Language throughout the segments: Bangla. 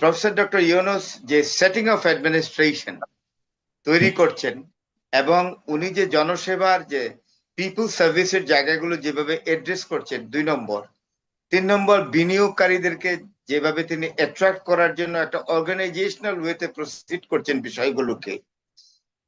প্রফেসর ডক্টর ইউনুস যে সেটিং অফ অ্যাডমিনিস্ট্রেশন তৈরি করছেন এবং উনি যে জনসেবার যে পিপুল সার্ভিসের জায়গাগুলো যেভাবে অ্যাড্রেস করছেন দুই নম্বর। তিন নম্বর বিনিয়োগকারীদেরকে যেভাবে তিনি অ্যাট্রাক্ট করার জন্য একটা অর্গানাইজেশনাল ওয়েতে প্রসিড করছেন বিষয়গুলোকে।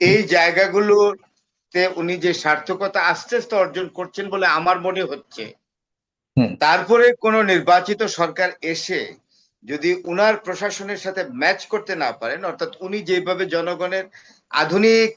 এই জায়গাগুলোতে উনি যে সার্থকতা আস্তে আস্তে অর্জন করছেন বলে আমার মনে হচ্ছে। তারপরে কোন নির্বাচিত সরকার এসে যদি উনার প্রশাসনের সাথে ম্যাচ করতে না পারেন অর্থাৎ উনি যেভাবে জনগণের আধুনিক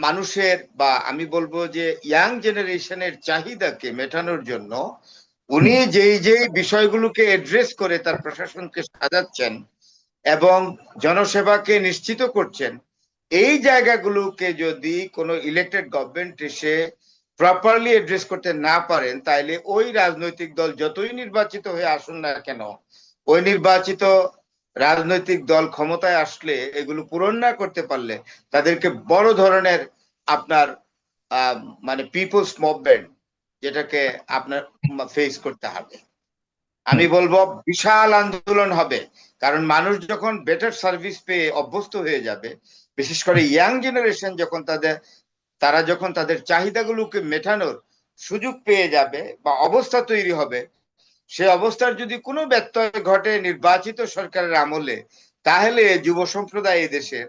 মানুষের বা আমি বলব যে ইয়াং জেনারেশনের চাহিদাকে মেটানোর জন্য উনি যেই যেই বিষয়গুলোকে এড্রেস করে তার প্রশাসনকে সাজাচ্ছেন এবং জনসেবাকে নিশ্চিত করছেন এই জায়গাগুলোকে যদি কোনো ইলেক্টেড গভর্নমেন্ট এসে প্রপারলি এড্রেস করতে না পারেন তাইলে ওই রাজনৈতিক দল যতই নির্বাচিত হয়ে আসুন না কেন ওই নির্বাচিত রাজনৈতিক দল ক্ষমতায় আসলে এগুলো পূরণ না করতে পারলে তাদেরকে বড় ধরনের আপনার মানে পিপলস মুভমেন্ট যেটাকে আপনার ফেস করতে হবে। আমি বলব বিশাল আন্দোলন হবে কারণ মানুষ যখন বেটার সার্ভিস পেয়ে অভ্যস্ত হয়ে যাবে বিশেষ করে ইয়াং জেনারেশন যখন তাদের তারা যখন তাদের চাহিদাগুলোকে মেটানোর সুযোগ পেয়ে যাবে বা অবস্থা তৈরি হবে, সে অবস্থার যদি কোনো ব্যত্যয় ঘটে নির্বাচিত সরকারের আমলে, তাহলে যুব সম্প্রদায় দেশের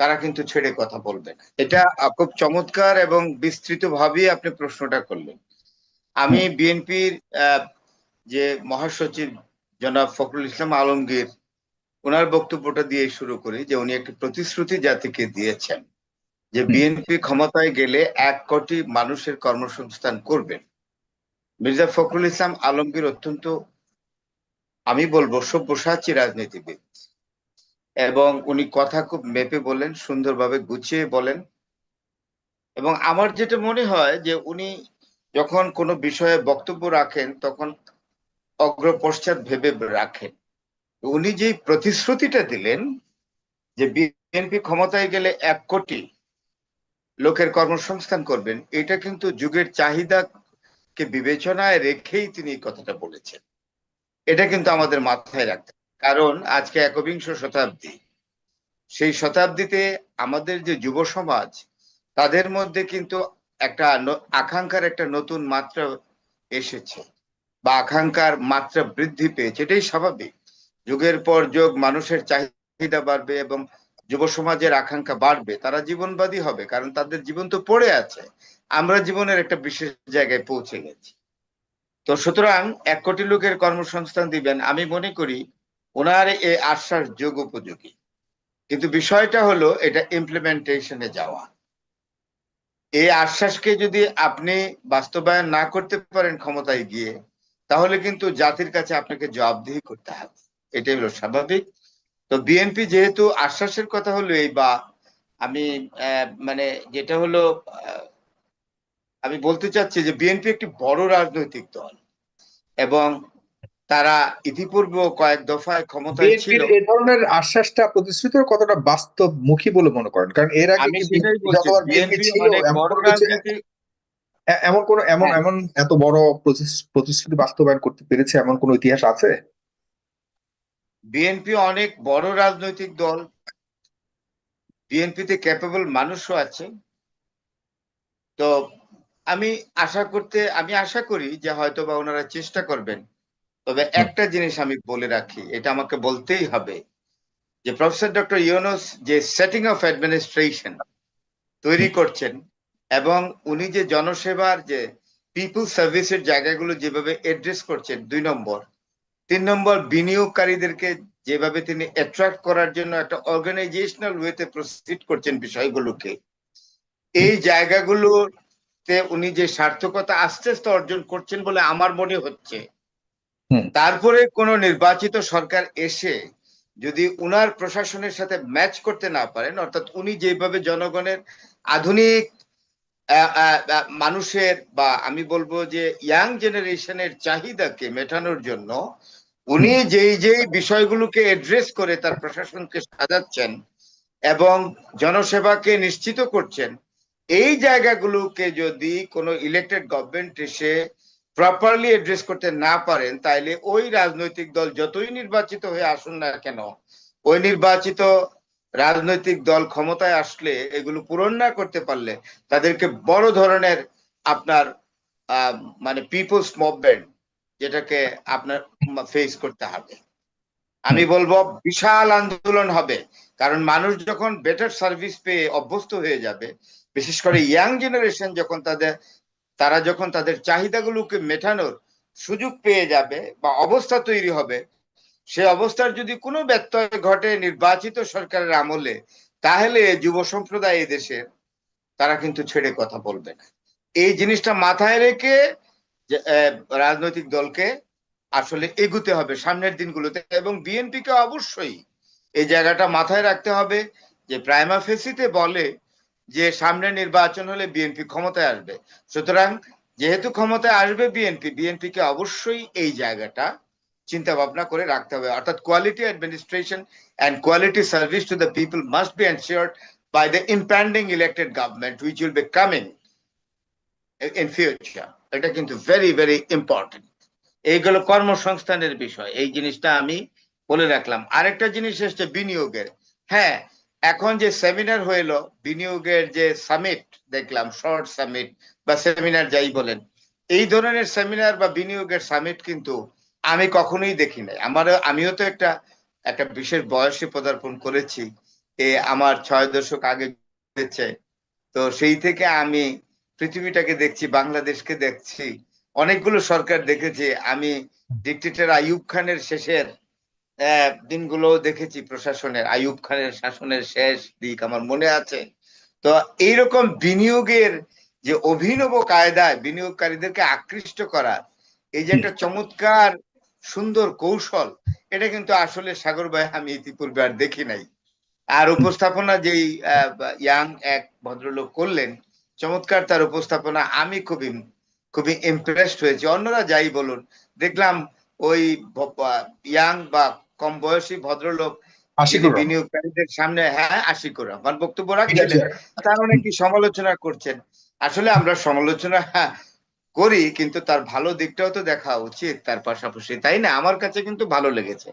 তারা কিন্তু ছেড়ে কথা বলবে না। এটা খুব চমৎকার এবং বিস্তৃত ভাবেই আপনি প্রশ্নটা করলেন। আমি বিএনপির যে মহাসচিব জনাব ফখরুল ইসলাম আলমগীর ওনার বক্তব্যটা দিয়ে শুরু করি যে উনি একটি প্রতিশ্রুতি জাতিকে দিয়েছেন। যে বিএনপি ক্ষমতায় গেলে এক কোটি মানুষের কর্মসংস্থান করবেন। মির্জা ফখরুল ইসলাম আলমগীর অত্যন্ত আমি বলব সব্যসাচী রাজনীতিবিদ। এবং উনি কথা খুব মেপে বলেন সুন্দরভাবে গুছিয়ে বলেন। এবং আমার যেটা মনে হয় যে উনি যখন কোনো বিষয়ে বক্তব্য রাখেন তখন অগ্রপশ্চাৎ ভেবে রাখেন। উনি যেই প্রতিশ্রুতিটা দিলেন যে বিএনপি ক্ষমতায় গেলে এক কোটি লোকের কর্মসংস্থান করবেন, এটা কিন্তু যুগের চাহিদাকে বিবেচনায় রেখেই তিনি এই কথাটা বলেছেন। এটা কিন্তু আমাদের মাথায় রাখতে কারণ আজকে একবিংশ শতাব্দী, সেই শতাব্দীতে আমাদের যে যুব সমাজ, তাদের মধ্যে কিন্তু একটা আকাঙ্ক্ষার একটা নতুন মাত্রা এসেছে বা আকাঙ্ক্ষার মাত্রা বৃদ্ধি পেয়েছে। এটাই স্বাভাবিক। যুগের পর যুগ মানুষের চাহিদা বাড়বে এবং যুব সমাজের আকাঙ্ক্ষা বাড়বে, তারা জীবনবাদী হবে, কারণ তাদের জীবন তো পড়ে আছে। আমরা জীবনের একটা বিশেষ জায়গায় পৌঁছে গেছি। তো সুতরাং এক কোটি লোকের কর্মসংস্থান দিবেন, আমি মনে করি ওনার এই আশ্বাস যোগ উপযোগী। কিন্তু বিষয়টা হলো এটা ইমপ্লিমেন্টেশনে যাওয়া। এই আশ্বাসকে যদি আপনি বাস্তবায়ন না করতে পারেন ক্ষমতায় গিয়ে, তাহলে কিন্তু জাতির কাছে আপনাকে জবাবদিহি করতে হবে। এটাই হলো স্বাভাবিক। তো বিএনপি যেহেতু আশ্বাসের কথা হলো এই বা আমি আহ, মানে যেটা হলো আহ, আমি বলতে চাচ্ছি যে বিএনপি একটি বড় রাজনৈতিক দল এবং তারা ইতিপূর্বে কয়েক দফায় ক্ষমতায় ছিল। বিএনপির এ ধরনের আশ্বাসটা প্রতিশ্রুতির কতটা বাস্তবমুখী বলে মনে করেন? কারণ এর আগে এমন কোনো এ- এমন কোন এমন হ্যাঁ। এমন এত বড় প্রতিশ্রুতি বাস্তবায়ন করতে পেরেছে এমন কোন ইতিহাস আছে? বিএনপি অনেক বড় রাজনৈতিক দল। বিএনপিতে ক্যাপেবল মানুষও আছে। তো আমি আশা করতে আমি আশা করি যে হয়তো বা ওনারা চেষ্টা করবেন। তবে একটা জিনিস আমি বলে রাখি এটা আমাকে বলতেই হবে যে প্রফেসর ডক্টর ইউনুস যে সেটিং অফ অ্যাডমিনিস্ট্রেশন তৈরি করছেন এবং উনি যে জনসেবার যে পিপুল সার্ভিসের জায়গাগুলো যেভাবে অ্যাড্রেস করছেন দুই নম্বর। তিন নম্বর বিনিয়োগকারীদেরকে যেভাবে তিনি অ্যাট্রাক্ট করার জন্য একটা অর্গানাইজেশনাল ওয়েতে প্রসিড করছেন বিষয়গুলোকে এই জায়গাগুলোতে উনি যে সার্থকতা আস্তে আস্তে অর্জন করছেন বলে আমার মনে হচ্ছে। তারপরে কোন নির্বাচিত সরকার এসে যদি উনার প্রশাসনের সাথে ম্যাচ করতে না পারেন অর্থাৎ উনি যেভাবে জনগণের আধুনিক মানুষের বা আমি বলব যে ইয়াং জেনারেশনের চাহিদাকে মেটানোর জন্য উনি যেই যেই বিষয়গুলোকে এড্রেস করে তার প্রশাসনকে সাজাচ্ছেন এবং জনসেবাকে নিশ্চিত করছেন, এই জায়গাগুলোকে যদি কোনো ইলেক্টেড গভর্নমেন্ট এসে প্রপারলি অ্যাড্রেস করতে না পারেন, তাইলে ওই রাজনৈতিক দল যতই নির্বাচিত হয়ে আসুন না কেন, ওই নির্বাচিত রাজনৈতিক দল ক্ষমতায় আসলে এগুলো পূরণ না করতে পারলে তাদেরকে বড় ধরনের আপনার মানে পিপলস মুভমেন্ট যেটাকে আপনার ফেস করতে হবে। আমি বলব, বিশাল আন্দোলন হবে। কারণ মানুষ যখন বেটার সার্ভিস পেয়ে অভ্যস্ত হয়ে যাবে, বিশেষ করে ইয়াং জেনারেশন যখন তাদের, তারা যখন তাদের চাহিদাগুলোকে মেটানোর সুযোগ পেয়ে যাবে বা অবস্থা তৈরি হবে, সে অবস্থার যদি কোনো ব্যত্যয় ঘটে নির্বাচিত সরকারের আমলে, তাহলে যুব সম্প্রদায় এই দেশের তারা কিন্তু ছেড়ে কথা বলবে না। এই জিনিসটা মাথায় রেখে যে, রাজনৈতিক দলকে আসলে এগুতে হবে সামনের দিনগুলোতে এবং বিএনপি কে অবশ্যই এই জায়গাটা মাথায় রাখতে হবে যে প্রাইমা ফেসিতে বলে যে সামনে নির্বাচন হলে বিএনপি ক্ষমতায় আসবে। সুতরাং যেহেতু ক্ষমতায় আসবে বিএনপি বিএনপি কে অবশ্যই এই জায়গাটা চিন্তা ভাবনা করে রাখতে হবে। অর্থাৎ quality administration and quality service to the people must be ensured by the impending elected government which will be coming in future এটা কিন্তু ভেরি ভেরি ইম্পর্টেন্ট এইগুলো কর্মসংস্থানের বিষয়। এই জিনিসটা আমি বলে রাখলাম। আরেকটা জিনিস এসছে বিনিয়োগের। হ্যাঁ এখন যে সেমিনার হইল, বিনিয়োগের যে সামিট দেখলাম শর্ট সামিট বা সেমিনার যাই বলেন, এই ধরনের সেমিনার বা বিনিয়োগের সামিট কিন্তু আমি কখনোই দেখি নাই। আমার আমিও তো একটা একটা বিশেষ বয়সে পদার্পণ করেছি। এ আমার ছয় দশক আগে তো সেই থেকে আমি পৃথিবীটাকে দেখছি, বাংলাদেশকে দেখছি। অনেকগুলো সরকার দেখেছি। আমি ডিকটেটর আইয়ুব খানের শেষের দিনগুলো দেখেছি প্রশাসনের, আইয়ুব খানের শাসনের শেষ দিক আমার মনে আছে। তো এইরকম বিনিয়োগের যে অভিনব কায়দায় বিনিয়োগকারীদেরকে আকৃষ্ট করা, এই যে একটা চমৎকার, সুন্দর কৌশল, এটা কিন্তু আসলে সাগর ভাই আমি ইতিপূর্বে আর দেখি নাই। আর উপস্থাপনা যেই ইয়াং এক ভদ্রলোক করলেন চমৎকার তার উপস্থাপনা। আমি খুবই খুবই ইমপ্রেসড হয়েছি। অন্যরা যাই বলুন দেখলাম ওই ইয়াং বা কম বয়সী ভদ্রলোক। বিনিয়োগকারীদের সামনে হ্যাঁ আশিকুর রহমান বক্তব্য। রাখছিলেন। তার অনেক সমালোচনা করছেন। আসলে আমরা সমালোচনা হ্যাঁ, করি কিন্তু তার ভালো দিকটাও তো দেখা উচিত তার পাশাপাশি তাই না? আমার কাছে কিন্তু ভালো লেগেছে।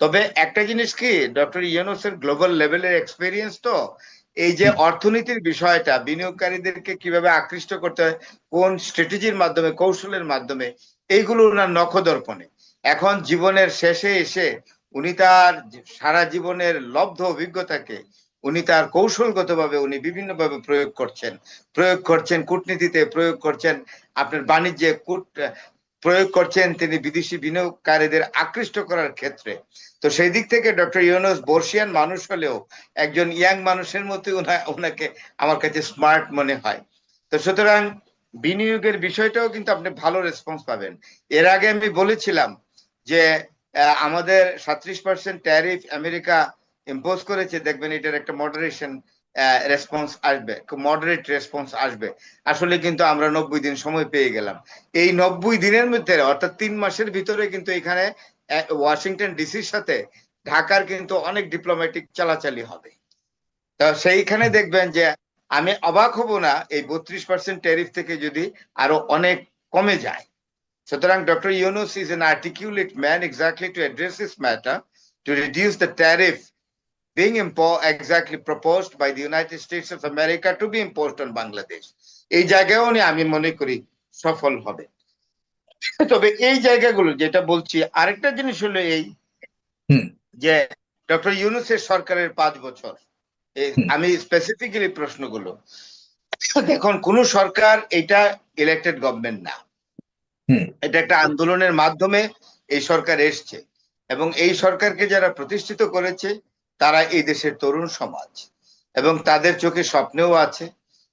তবে একটা জিনিস কি ডক্টর ইউনুসের গ্লোবাল লেভেলের এক্সপেরিয়েন্স তো এই যে অর্থনীতির বিষয়টা বিনিয়োগকারীদেরকে কীভাবে আকৃষ্ট করতে হয় কোন স্ট্র্যাটেজির মাধ্যমে কৌশলের মাধ্যমে এইগুলো ওনার নখদর্পণে এখন জীবনের শেষে এসে উনি তার সারা জীবনের লব্ধ অভিজ্ঞতাকে উনি তার কৌশলগতভাবে উনি বিভিন্নভাবে প্রয়োগ করছেন। প্রয়োগ করছেন কূটনীতিতে প্রয়োগ করছেন আপনার বাণিজ্যে কূট প্রয়োগ করছেন তিনি বিদেশি বিনিয়োগকারীদের আকৃষ্ট করার ক্ষেত্রে। তো সেই দিক থেকে ডক্টর ইউনুস বর্ষিয়ান মানুষ হলেও একজন ইয়াং মানুষের মতো ওনাকে আমার কাছে স্মার্ট মনে হয়। তো সুতরাং বিনিয়োগের বিষয়টাও কিন্তু আপনি ভালো রেসপন্স পাবেন। এর আগে আমি বলেছিলাম যে আমাদের সাত্রিশ পার্সেন্ট ট্যারিফ আমেরিকা ইম্পোজ করেছে। দেখবেন এটার একটা মডারেশন রেসপন্স আসবে মডারেট রেসপন্স আসবে। আসলে কিন্তু আমরা নব্বই দিন সময় পেয়ে গেলাম। এই নব্বই দিনের মধ্যে, অর্থাৎ তিন মাসের ভিতরে কিন্তু এখানে ওয়াশিংটন ডিসির সাথে ঢাকার কিন্তু অনেক ডিপ্লোম্যাটিক চালাচালি হবে। তো সেইখানে দেখবেন যে, আমি অবাক হব না, এই বত্রিশ পার্সেন্ট ট্যারিফ থেকে যদি আরও অনেক কমে যায়। সুতরাং doctor Yunus is an articulate man exactly to address this matter, to reduce the tariff being impo- exactly proposed by the United States of America to be imposed on Bangladesh. এই জায়গায় উনি আমি মনে করি সফল হবে। তবে এই জায়গাগুলো যেটা বলছি আরেকটা জিনিস হলো এই যে ডক্টর ইউনুসের সরকারের পাঁচ বছর। আমি স্পেসিফিক্যালি প্রশ্নগুলো। দেখুন কোন সরকার এটা ইলেক্টেড গভর্নমেন্ট না। এটা একটা আন্দোলনের মাধ্যমে এই সরকার এসছে। এবং এই সরকারকে যারা প্রতিষ্ঠিত করেছে তারা এই দেশের তরুণ সমাজ এবং তাদের চোখে স্বপ্নেও আছে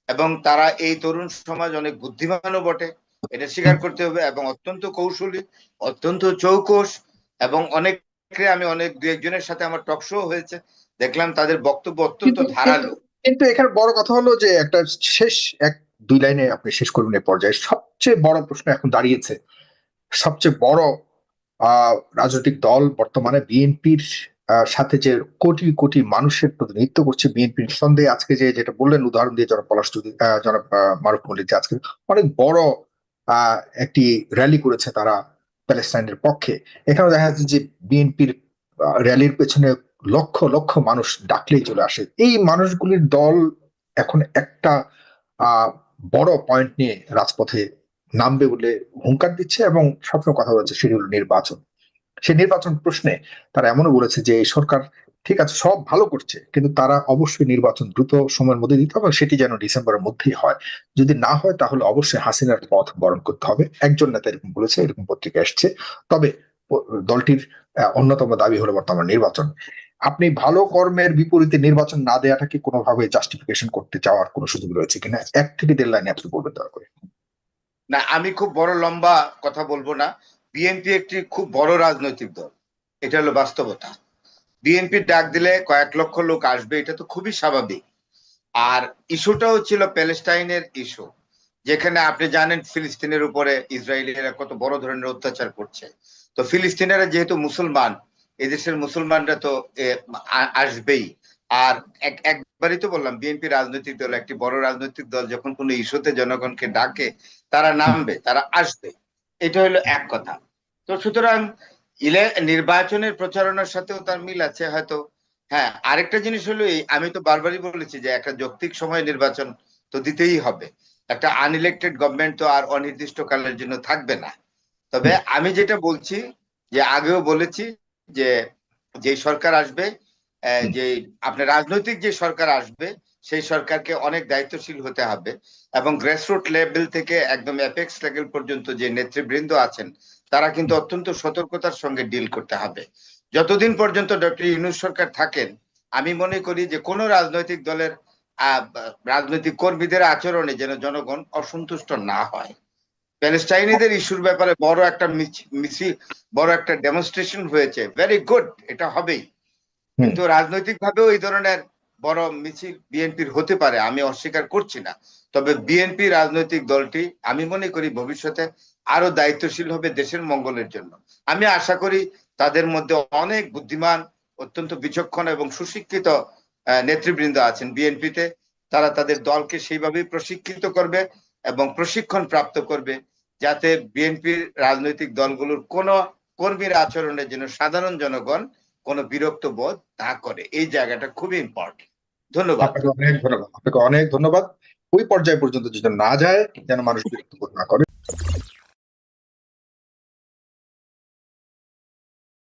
এবং তারা এই তরুণ সমাজ অনেক বুদ্ধিমানও বটে। এটা স্বীকার করতে হবে এবং অত্যন্ত কৌশলী অত্যন্ত চৌকস এবং অনেক আমি অনেক দু একজনের সাথে আমার টক শো হয়েছে দেখলাম তাদের বক্তব্য অত্যন্ত ধারালো। কিন্তু এখানে বড় কথা হলো যে একটা শেষ এক দুই লাইনে আপনি শেষ করবেন এই পর্যায়ে। সবচেয়ে বড় প্রশ্ন এখন দাঁড়িয়েছে। সবচেয়ে বড় আহ রাজনৈতিক দল বর্তমানে বিএনপির সাথে যে কোটি কোটি মানুষের প্রতিনিধিত্ব করছে বিএনপির সন্দেহে আজকে যে যেটা বললেন উদাহরণ দিয়ে জনাব পলাশ চৌধুরী, জনাব মারুফ মল্লিক যে আজকে অনেক বড় একটি র্যালি করেছে তারা প্যালেস্টাইনের পক্ষে। এখানে দেখা যাচ্ছে যে বিএনপির র্যালির পেছনে লক্ষ লক্ষ মানুষ ডাকলেই চলে আসে। এই মানুষগুলির দল এখন একটা বড় পয়েন্ট নিয়ে রাজপথে নামবে বলে হুঙ্কার দিচ্ছে এবং স্বপ্ন কথা বলছে সেটি হলো নির্বাচন। সেই নির্বাচন প্রশ্নে তারা এমনও বলেছে যে সরকার ঠিক আছে, সব ভালো করছে, কিন্তু তারা অবশ্যই নির্বাচন দ্রুত সময়ের মধ্যে দিতে হবে, সেটি যেন ডিসেম্বরের মধ্যেই হয়। যদি না হয় তাহলে অবশ্যই হাসিনার পথ বরণ করতে হবে। একজন নেতা এরকম বলেছে, এরকম পত্রিকা এসছে। তবে দলটির অন্যতম দাবি হলো বর্তমান নির্বাচন। আপনি ভালো কর্মের বিপরীতে নির্বাচন না দেওয়াটাকে কোনোভাবে জাস্টিফিকেশন করতে চাওয়ার কোনো সুযোগ রয়েছে কিনা? এক থেকে দেড় লাইনে আপনি বলবেন দয়া করে। না, আমি খুব বড় লম্বা কথা বলব না। বিএনপি একটি খুব বড় রাজনৈতিক দল। এটা হলো বাস্তবতা। বিএনপি ডাক দিলে কয়েক লক্ষ লোক আসবে, এটা তো খুবই স্বাভাবিক। আর ইস্যুটাও ছিল প্যালেস্টাইনের ইস্যু, যেখানে আপনি জানেন ফিলিস্তিনের উপরে ইসরায়েলিরা কত বড় ধরনের অত্যাচার করছে। তো ফিলিস্তিনিরা যেহেতু মুসলমান, এদেশের মুসলমানরা তো আসবেই। আর এক- একবারই তো বললাম, বিএনপি রাজনৈতিক দল, একটি বড় রাজনৈতিক দল, যখন কোনো ইস্যুতে জনগণকে ডাকে, তারা নামবে, তারা আসবে। এটা হলো এক কথা। তো সুতরাং নির্বাচনের প্রচারণার সাথেও তার মিল আছে হয়তো। হ্যাঁ আরেকটা জিনিস হলো এই, আমি তো বারবারই বলেছি যে একটা যৌক্তিক সময় নির্বাচন তো দিতেই হবে। একটা আনইলেক্টেড গভর্নমেন্ট তো আর অনির্দিষ্ট কালের জন্য থাকবে না। তবে আমি যেটা বলছি, যে আগেও বলেছি যে যে সরকার আসবে যে আপনার রাজনৈতিক যে সরকার আসবে সেই সরকারকে অনেক দায়িত্বশীল হতে হবে এবং গ্রাসরুট লেভেল থেকে একদম অ্যাপেক্স লেভেল পর্যন্ত যে নেতৃবৃন্দ আছেন তারা কিন্তু অত্যন্ত সতর্কতার সঙ্গে ডিল করতে হবে। যতদিন পর্যন্ত ডক্টর ইউনুস সরকার থাকেন আমি মনে করি যে কোনো রাজনৈতিক দলের আহ, রাজনৈতিক কর্মীদের আচরণে যেন জনগণ অসন্তুষ্ট না হয়। প্যালেস্টাইনিদের ইস্যুর ব্যাপারে বড় একটা মিছ- মিছিল বড় একটা ডেমনস্ট্রেশন হয়েছে। ভেরি গুড এটা হবেই। কিন্তু রাজনৈতিক ভাবেও এই ধরনের বড় মিছিল বিএনপির হতে পারে, আমি অস্বীকার করছি না। তবে বিএনপি রাজনৈতিক দলটি, আমি মনে করি ভবিষ্যতে আরও দায়িত্বশীল হবে দেশের মঙ্গলের জন্য। আমি আশা করি তাদের মধ্যে অনেক বুদ্ধিমান, অত্যন্ত বিচক্ষণ এবং সুশিক্ষিত নেতৃবৃন্দ আছেন বিএনপিতে। তারা তাদের দলকে সেইভাবেই প্রশিক্ষিত করবে এবং প্রশিক্ষণ প্রাপ্ত করবে যাতে বিএনপির রাজনৈতিক দলগুলোর কোন কর্মীর আচরণের জন্য সাধারণ জনগণ কোনো বিরক্ত বোধ না করে। এই জায়গাটা খুবই ইম্পর্টেন্ট ধন্যবাদ। অনেক ধন্যবাদ। আপনাকে অনেক ধন্যবাদ। ওই পর্যায় পর্যন্ত যেন না যায়, যেন মানুষ বিরক্ত না করে।